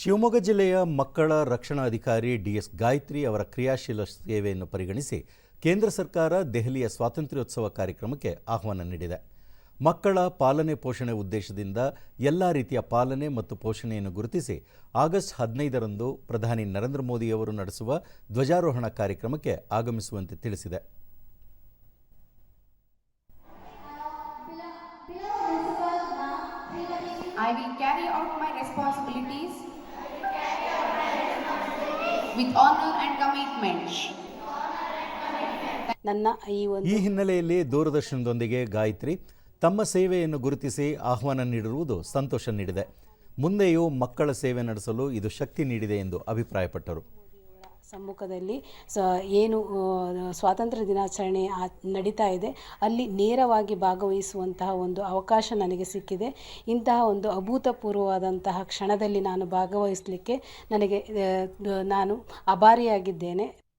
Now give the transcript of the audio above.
ಶಿವಮೊಗ್ಗ ಜಿಲ್ಲೆಯ ಮಕ್ಕಳ ರಕ್ಷಣಾ ಅಧಿಕಾರಿ ಡಿಎಸ್ ಗಾಯತ್ರಿ ಅವರ ಕ್ರಿಯಾಶೀಲ ಸೇವೆಯನ್ನು ಪರಿಗಣಿಸಿ ಕೇಂದ್ರ ಸರ್ಕಾರ ದೆಹಲಿಯ ಸ್ವಾತಂತ್ರ್ಯೋತ್ಸವ ಕಾರ್ಯಕ್ರಮಕ್ಕೆ ಆಹ್ವಾನ ನೀಡಿದೆ. ಮಕ್ಕಳ ಪಾಲನೆ ಪೋಷಣೆ ಉದ್ದೇಶದಿಂದ ಎಲ್ಲ ರೀತಿಯ ಪಾಲನೆ ಮತ್ತು ಪೋಷಣೆಯನ್ನು ಗುರುತಿಸಿ ಆಗಸ್ಟ್ ಹದಿನೈದರಂದು ಪ್ರಧಾನಿ ನರೇಂದ್ರ ಮೋದಿಯವರು ನಡೆಸುವ ಧ್ವಜಾರೋಹಣ ಕಾರ್ಯಕ್ರಮಕ್ಕೆ ಆಗಮಿಸುವಂತೆ ತಿಳಿಸಿದೆ. I will carry out my responsibilities with honor and commitment. ನನ್ನ ಈ ಒಂದು ಈ ಹಿನ್ನೆಲೆಯಲ್ಲಿ ದೂರದರ್ಶನದೊಂದಿಗೆ ಗಾಯತ್ರಿ ತಮ್ಮ ಸೇವೆಯನ್ನು ಗುರುತಿಸಿ ಆಹ್ವಾನ ನೀಡಿರುವುದು ಸಂತೋಷ ನೀಡಿದೆ ಮುಂದೆಯೂ ಮಕ್ಕಳ ಸೇವೆ ನಡೆಸಲು ಇದು ಶಕ್ತಿ ನೀಡಿದೆ ಎಂದು ಅಭಿಪ್ರಾಯಪಟ್ಟರು ಸಮ್ಮುಖದಲ್ಲಿ ಸ ಏನು ಸ್ವಾತಂತ್ರ್ಯ ದಿನಾಚರಣೆ ಆ- ನಡೀತಾ ಇದೆ. ಅಲ್ಲಿ ನೇರವಾಗಿ ಭಾಗವಹಿಸುವಂತಹ ಒಂದು ಅವಕಾಶ ನನಗೆ ಸಿಕ್ಕಿದೆ. ಇಂತಹ ಒಂದು ಅಭೂತಪೂರ್ವವಾದಂತಹ ಕ್ಷಣದಲ್ಲಿ ನಾನು ಭಾಗವಹಿಸಲಿಕ್ಕೆ ನನಗೆ ನಾನು ಅಭಾರಿಯಾಗಿದ್ದೇನೆ.